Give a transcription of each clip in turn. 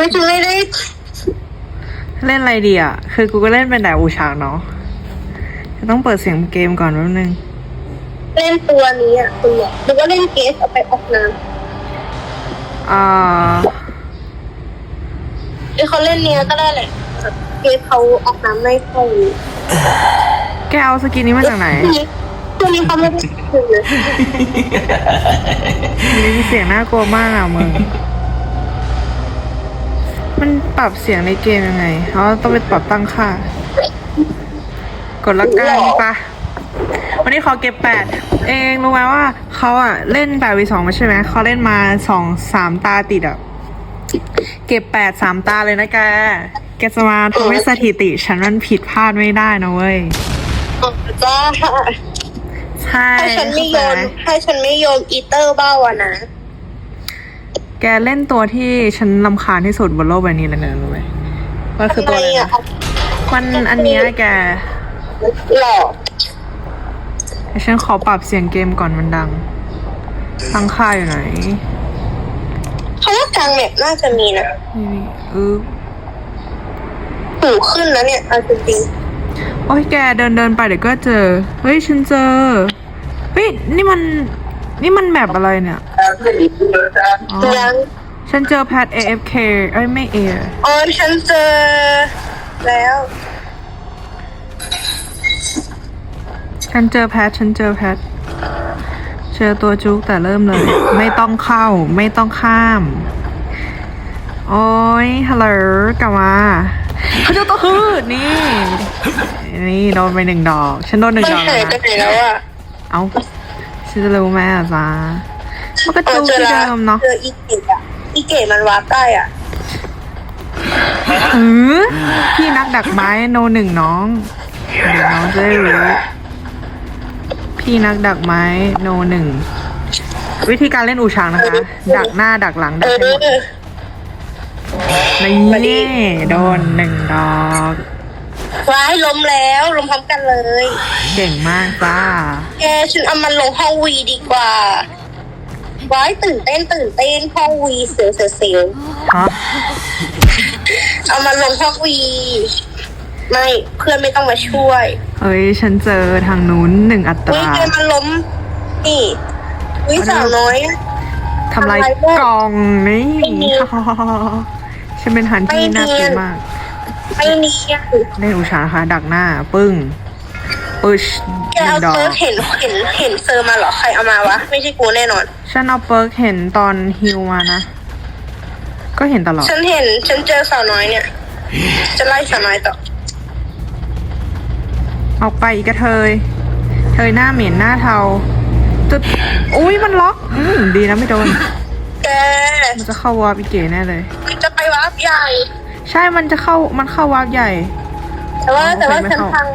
อุ้ยฉันไม่ได้เล่นอะไรดีอะ คือกูก็เล่นเป็นแต่อูชางเนาะจะต้องเปิดเสียงเกมก่อนแป๊บนึง เล่นตัวนี้อะคุณหมอหรือว่าเล่นเกสเอาไปออกน้อ่าำเอ้ยเขาเล่นเนี้ยก็ได้แหละเกสเขาออกน้ำไม่ค่อยแกเอาสกินนี้มาจากไหนตัวนี้เขาไม่ได้ถึงเลย มีเสียงน่ากลัวมากอะมึง มันปรับเสียงในเกมยังไงเขาต้องไปปรับตั้งค่า กดละกันปะวันนี้ขอเก็บแปดเองรู้ไหมว่าเขาอะเล่นแปดวีสองมาใช่ไหมเขาเล่นมาสองสามตาติดอะเก็บแปดสามตาเลยนะแกแกจะมาทำให้สถิติ ฉันมันผิดพลาดไม่ได้นะเว้ยอ๋อจ้าใช่ให้ฉันไม่โยนเข้าใจให้ฉันไม่โยนอีเตอร์บ้าอะนะ แกเล่นตัวที่ฉันลำคาญที่สุดบนโลกใบนี้เลยนะรู้ไหมว่าคือตัวอะไรทำไมนะอะมันอันเนี้ยแกหลอกฉันขอปรับเสียงเกมก่อนมันดัง ตั้งค่าอยู่ไหนเขาว่ากลางแมปน่าจะมีนะนี่นี่เออหูขึ้นแล้วเนี่ยเอาจริงโอ้ยแกเดินเดินไปเดี๋ยวก็เจอ เฮ้ยฉันเจอ เฮ้ยนี่มัน นี่มันแมปอะไรเนี่ย อ๋อๆยังฉันเจอแพท AFK เอ้ยไม่เอโอ้ยฉันเจอแล้ว ฉันเจอแพท ฉันเจอแพท เจอตัวจุกแต่เริ่มเลย ไม่ต้องเข้าไม่ต้องข้าม โอ้ยฮัลโหลกลับมาเขาเจ้าตัวฮืดนี่ นี่โดนไปหนึ่งดอก ฉันโดนหนึ่งมันดอกหายแล้วไปนะไหนแล้วอะ เอ้าฉันจะรู้ไหมอะจ้า มันก็อ๋อจุกเจอที่แล้วเดิมเนาะเจออีเกตอะอีเกตมันวาร์ปได้อะเออพี่นักดักไม้โนหนึ่งน้องเดี๋ยวน้องจะได้รู้พี่นักดักไม้โนหนึ่งวิธีการเล่นอูชางนะคะ ดักหน้าดักหลังเอดักให้หมดอนี่โดนหนึ่งดอกว้ายล้มแล้วล้มพร้อมกันเลย เก่งมากจ้าแกฉันเอามันลงห้องวีดีกว่า ว้ายตื่นเต้นตื่นเต้นห้องวีเสียวเสียวเสียวฮะเอามันลงห้องวี ไม่เพื่อนไม่ต้องมาช่วยเอ้ย ฉันเจอทางนู้นหนึ่งอัตอุ้ยราแกมันล้ม นี่อุ้ยสาวน้อย ทำลายทำลายโลกกล่องนี่ไม่มีฉันเป็นฮันที่ไม่น่ากลัเนีวยนมากไม่เนียน เล่นอุชานะคะดักหน้า ปึ้ง ปึชแกหนึ่เอางดอก เซิร์ฟเห็นเห็นเห็นเซอร์มาเหรอใครเอามาวะ ไม่ใช่กูแน่นอน ฉันเอาเปิร์กเห็นตอนฮิวมานะ ก็เห็นตลอด ฉันเห็นฉันเจอสาวน้อยเนี่ย จะไล่สาวน้อยต่อออกไปอีกกระเทย เทยหน้าเหม็นหน้าเทาตึ๊ดอุ้ยมันล็อก อืมดีนะไม่โดน แกมันจะเข้าวาร์ปอีเก๋แน่เลย มันจะไปวับใหญ่ ใช่มันจะเข้ามันเข้าวาร์ปใหญ่ แต่ว่าอ๋อแต่ว่าไม่ฉันเข้าพัง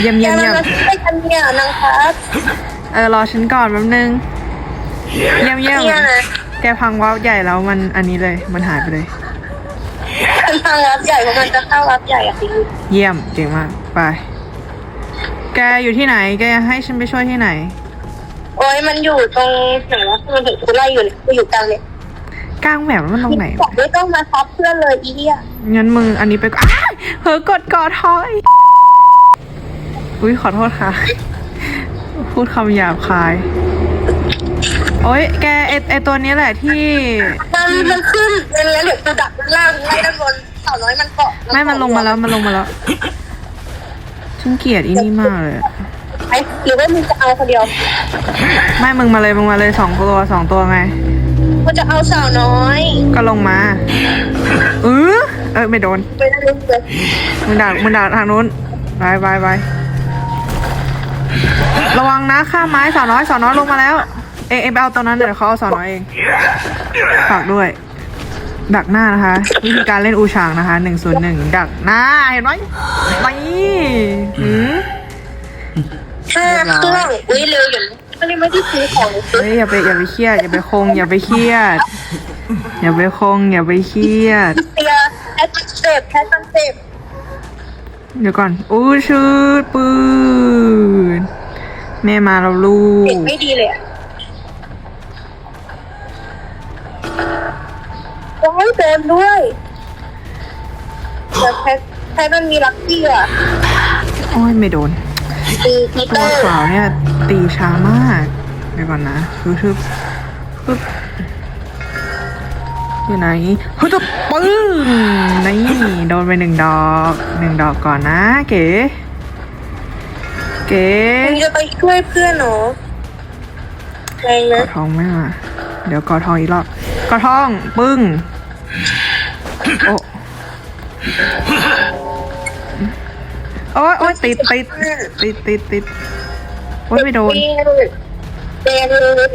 เยี่ยมแกเยี่ยมมันเยี่ยมมาช่วยกันเนี่ยนางพัดเออรอฉันก่อนแป๊บนึง เยี่ยมเยี่ยมเนี่ยนะแกพังวาร์ปใหญ่แล้วมันอันนี้เลยมันหายไปเลยฉันพังวับใหญ่เพราะมันจะเข้าวับใหญ่อะสิเยี่ยมเก่งมากไป แกอยู่ที่ไหน แกให้ฉันไปช่วยที่ไหน โอ้ยมันอยู่ตรงไหนวะมันถึงกูไล่อยู่เนี่ยกูอยู่กลางเนี่ย กลางแบบมันตรงไหนบอกไม่ต้องมาทับเพื่อนเลยอีเหี้ยงั้นมึงอันนี้ไปก่อนอ้ายเผลอกดกอดทอย อุ้ยขอโทษค่ะ พูดคำหยาบคาย โอ้ยแกไอไอตัวนี้แหละที่ มันมันขึ้นงั้นแล้วเดี๋ยวกูดักด้านล่างไล่ด้านบนสาวน้อยมันเกาะไม่มันลงมาแล้วมันลงมาแล้วฉันเกลียดอีนี่มากเลยอะไอ้หรือว่ามึงจะเอาคนเดียวไม่มึงมาเลยมึงมาเลยสองตัวสองตัวไง กูจะเอาสาวน้อยก็ลงมา เออเออไม่โดน ไปได้เลยเลยมึงด่ามึงด่าทางนู้นไปไปไประวังนะข้ามไม้สาวน้อยสาวน้อยลงมาแล้ว เองเองไปเอาตรงนั้นเดี๋ยวเขาเอาสาวน้อยเองฝากด้วย ดักหน้านะคะวิธีการเล่นอูชางนะคะหนึ่งศูนย์หนึ่งดักหน้าเห็นไหมไม่หืมห้าเครื่องอุ้ยเร็วอย่าง ไม่ได้ไม่ได้ซื้อของเลยซื้อเฮ้ยอย่าไปอย่าไปเครียดอย่าไปคง อย่าไปเครียด อย่าไปคง อย่าไปเครียดเตียแอดมันเจ็บแอดมันเจ็บเดี๋ยวก่อนอู้ชืดปืนแม่มาแล้วลูเด็กกไม่ดีเลยอะโอ้ยเดินด้วยแต่แพทแพทมันมีลักกี้อะโอ้ยไม่โดน ตีพีเตตัอวร์ขาวเนี่ย ตีช้ามากเดี๋ยวก่อนนะคือทึบปึ๊บอยู่ไหนเฮ้ยตัวปึ้งนี่โดนไปหนึ่งดอกหนึ่งดอกก่อนนะ เก๋ เก๋มึงจะไปช่วยเพื่อนเหรอแรงกนะอทองไม่มา เดี๋ยวกอทองอีกรอบกอทองปึ้งโอ้โอ้ยโอ้ยติดติดติดติดติด โอ้ยไม่โดนแดงเลยแดงเลย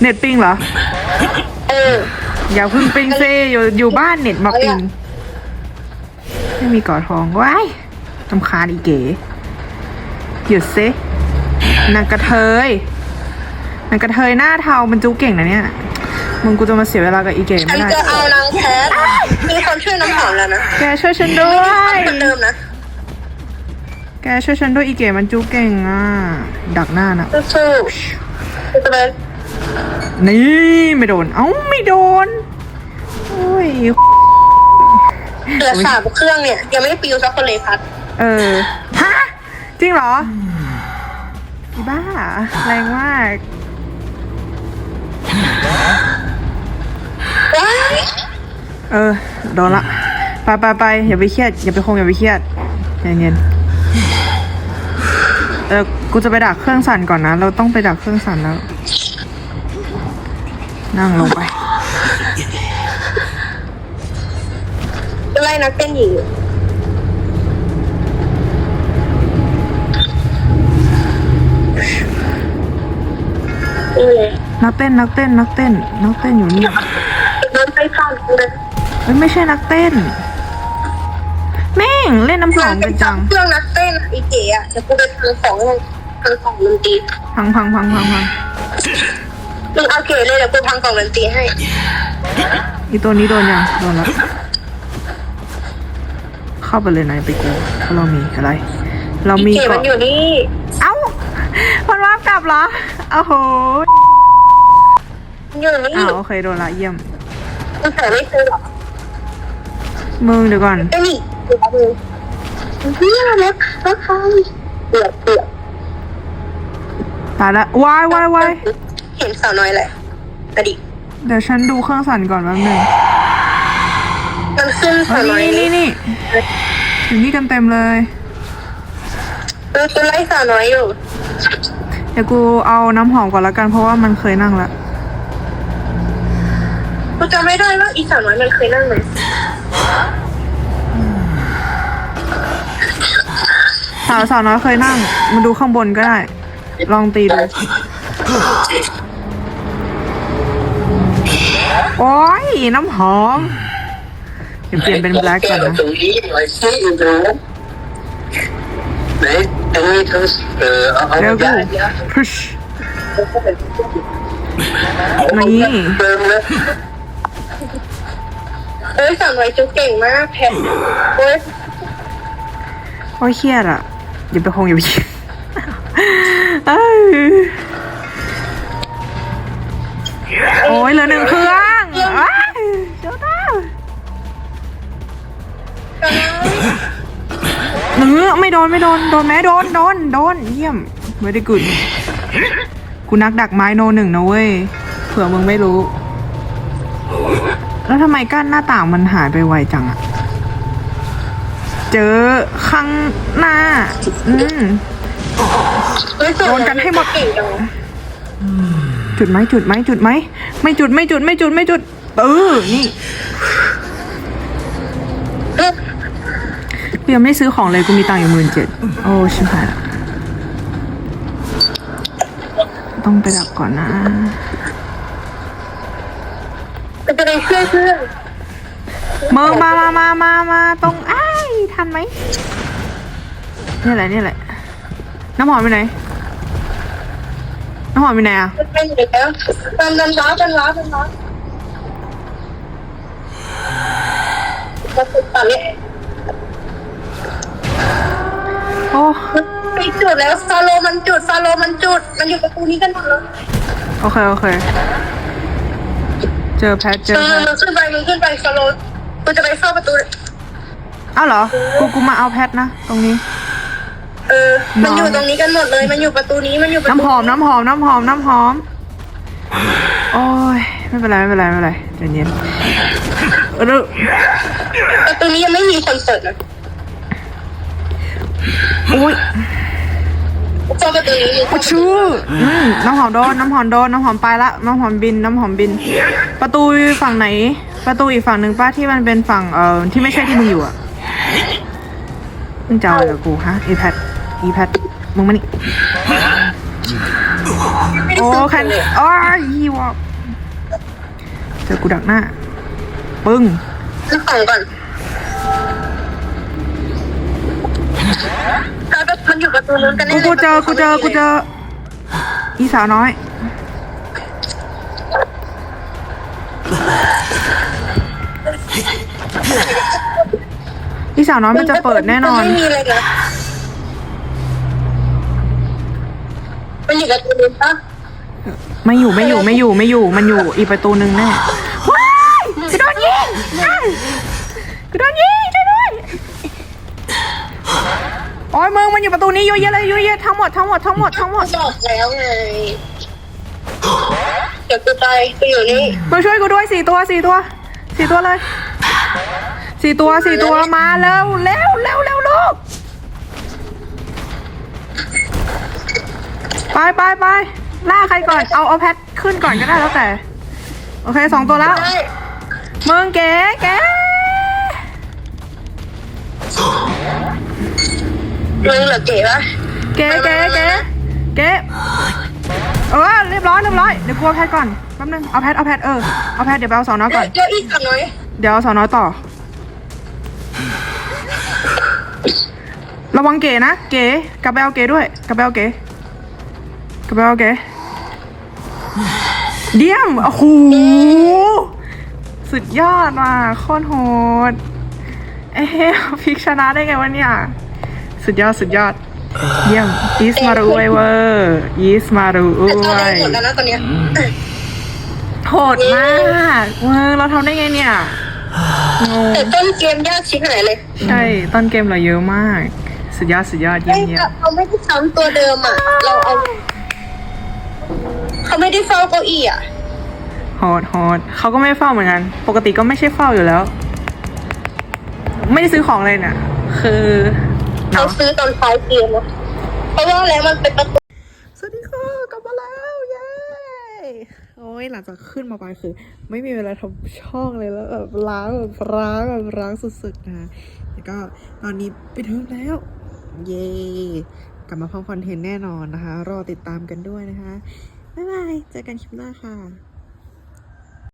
เน็ตปิงเหรอ เออ อย่าเพึ่งปิงเซอยู่อยู่บ้านเน็ตมาปิง ไม่มีกอทองว้ายตำคาญอีเก๋หยุดซินางกระเทยนางกระเทยหน้าเทามันจูเก่งนะเนี่ย มึงกูจะมาเสียเวลากับอีเก๋ฉัไม่นได้ จะเอานางแพทมีคนช่วยน้ำหอมแล้วนะแกช่วยฉันด้วยเหมือนเดิมนะ แกช่วยฉันด้วยอีเก๋มันจูเก่งอะ ดักหน้านะสู้ๆจะไปนี่ไม่โดน เอ้าไม่โดน โอ้ยเหลือสามเครื่องเนี่ย ยังไม่ปิวสักคนเลยพัด เออ ฮะ จริงเหรออีบ้า แรงมากว้ายเออ โดนละ ไปไปไปอย่าไปเครียด อย่าไปคงอย่าไปเครียดใจเย็น เออกูจะไปดักเครื่องสั่นก่อนนะ เราต้องไปดักเครื่องสั่นแล้ว นั่งลงไป ไล่นักเต้นหญิงอยู่นี่เลยนักเต้นนักเต้นนักเต้นนักเต้นอยู่นี่โดนไปฟันเลยเฮ้ยไม่ใช่นักเต้น แม่งเล่นน้ำหอมกันจังเครื่องนักเต้นอีเก๋อะจะกูไปทางของทางของดนตรีพังพังพังพังพังมึงเอาเก๋เลยเดี๋ยวกูพังกล่องดนตรีให้อีตัวนี้โดนยังโดนแล้วเข้าไปเลยนายไปกูเพราะเรามีอะไร เราอีมีเก๋เกาะมันอยู่นี่เอ้ามันว่ากลับเหรอโอ้โหมันอยู่นี่อ้าวโอเคโดนละเยี่ยมมึงหาไม่เจอหรอมึงเดี๋ยวก่อนไอ้นี่ เดี๋ยวมึงเฮียเล็กรถไฟเปลือกเปลือกตายละวายวายวายเห็นสาวน้อยแหละอดีตเดี๋ยวฉันดูเครื่องสั่นก่อนแป๊บนึงมันขึ้นเฮ้สาวยน้อยนี่นี่นี่อยู่นี่กันเต็มเลย เออกูไล่สาวน้อยอยู่เดี๋ยวกูเอาน้ำหอมก่อนละกันเพราะว่ามันเคยนั่งละกูจำไม่ได้ว่าอีสาวน้อยมันเคยนั่งไหม สาวสาวน้อยเคยนั่ง มาดูข้างบนก็ได้ ลองตีดูโอ้ยน้ำหอมเดี๋ยวเปลี่ยนเป็นแบล็กก่อนนะตรงนี้หน่อยสิอินโดไหนอันนี้ทั้งเอ่อเอาเอาเร็วกูย้ายย้ายพุชเอานี่เติมแล้วเอ้ยสาวน้อยจุกเก่งมากแพทโอ้ยโอ้ยเครียดอะ อย่าไปคงอย่าไปเครียดโอ้ยเหลือหนึ่งเครื่องอ้ายเจ้าตายเนื้อไม่โดนไม่โดนโดนไหมโดนโดนโดนเยี่ยมไม่ได้กุดกูนักดักไม้โนหนึ่งนะเว้ยเผื่อมึงไม่รู้ แล้วทำไมกั้นหน้าต่างมันหายไปไวจังอะ เจอข้างหน้า อืมเฮ้ยสาวโดนกันให้หมดเก่งจังจุดไหมจุดไหมจุดไหมไม่จุดไม่จุดไม่จุดไม่จุด เออ นี่เอ้ยกูยังไม่ได้ซื้อของเลยกูมีตังค์อยู่หมื่นเจ็ดโอ้ชิบหายละต้องไปดับก่อนนะมันจะไปช่วยเพื่อนมึงมามามามามาตรงไอ้าย ทันไหมนี่แหละนี่แหละ น้ำหอมไปไหน น้ำหอมไปไหนอะมันเป็นอยู่แล้วมันมันร้าวมันร้าวมันร้าวมันติดตอนนี้โอ้ไปจุดแล้วฟาโลมันจุดฟาโลมันจุด มันอยู่ประตูนี้กันหมดเลยโอเคโอเค เจอแพทเจอออแพทมึงขึ้นไปมึงขึ้นไปฟาโลกูจะไปเข้าประตู อ้าวเหรอ กูกูมาเอาแพทนะ ตรงนี้ เออ มันอยู่ตรงนี้กันหมดเลย มันอยู่ประตูนี้ มันอยู่ประตูน้ำหอมน้ำหอมน้ำหอมน้ำหอม โอ้ย ไม่เป็นไรไม่เป็นไรไม่เป็นไรใจเย็นเออประตูนี้ยังไม่มีคนเปิดนะอุ้ยเจอประตูนี้อยู่โอ้ชูอืมน้ำหอมโดนน้ำหอมโดนน้ำหอมไปละน้ำหอมบินน้ำหอมบิน ประตูฝั่งไหน ประตูอีกฝั่งหนึ่งป้าที่มันเป็นฝั่งเอ่อที่ไม่ใช่ที่มึงอยู่อะ มึงจะเอาอะไรกับกูฮะอีแพดอีแพดมึงมานี่ไม่ได้โอ้ซื้อแค่เลยอ้ยยีวอกเจอกูดักหน้า ปึ้งซื้อของก่อนแล้วก็มันอยู่ประตูนู้นกันแน่กูลยกูเจอกูเจอกูเจอ อีสาวน้อยอี สาวน้อยมันจะเปิดแน่นอน ไม่มีเลยนะมันอยู่ประตูนู้นปะไม่อยู่ไม่อยู่ไม่อยู่ไม่อยู่มันอยู่อีกประตูหนึ่งแน่ว้ายกูโดนยิงอ้าวกูโดนยิงช่วยด้วยโอ้ยมึงมันอยู่ประตูนี้เยอะแยะเลยเยอะแยะทั้งหมดทั้งหมดทั้งหมดทั้งหมดบอกแล้วไงเดี๋ยวกูไปกูอยู่นี่มาช่วยกูด้วยสี่ตัวสี่ตัวสี่ตัวเลย สี่ตัวสี่ตัวมาเร็วเร็วเร็วเร็วลูกไปไปไปล่าใครก่อนเอาเอาแพทขึ้นก่อนก็ได้แล้วแต่ โอเคสองตัวแล้วได้มึงเก๋เก๋มึงเหรอเก๋ปะเก๋เก๋เก๋เก๋เออเรียบร้อยเรียบร้อยเดี๋ยวกูเอาแพทก่อนแป๊บนึงเอาแพทเอาแพทเออเอาแพทเดี๋ยวไปเอาสองน้อยก่อนเดี๋ยวอีกสักน้อยเดี๋ยวเอาสาวน้อยต่อ ระวังเก๋นะ เก๋กลับไปเอาเก๋ด้วยกลับไปเอาเก๋กลับไปเอาเก๋เดี่ยม โอ้โห สุดยอดว่ะโคตรโหด เอ๊ะพลิกชนะได้ไงวะเนี่ย สุดยอด สุดยอด เยี่ยมอีสมารูไวเวอร์อีสมารูอแต่ตอนวนี้ยหมดแล้วนะตอนเนี้ยโหดมากเว้ยเราทำได้ไงเนี่ยงง แต่ต้นเกมยากชิบหายเลยใช่ต้นเกมเราเยอะมาก สุดยอดสุดยอดเยี่ยไม่มเยี่ยมเขาไม่ได้ซ้ำตัวเดิมอะ เราเอา เขาไม่ได้เฝ้าเก้าอี้อะโหดโหดเขาก็ไม่เฝ้าเหมือนกัน ปกติก็ไม่ใช่เฝ้าอยู่แล้ว ไม่ได้ซื้อของเลยเนี่ยคือเขาเนาะซื้อตอนท้ายเกมอะเพราะว่าแล้วมันเป็นประตูสวัสดีค่ะกลับมาแล้วเย้ โอ้ยหลังจากขึ้นมาไปคือ ไม่มีเวลาทำช่องเลยแล้วแบบล้างแบบล้างแบบล้างสุดๆนะแล้วก็ตอนนี้ปิดเทอมแล้ว เย่กลับมาพร้อมคอนเทนต์แน่นอนนะคะ รอติดตามกันด้วยนะคะ บ๊ายบาย เจอกันคลิปหน้าค่ะ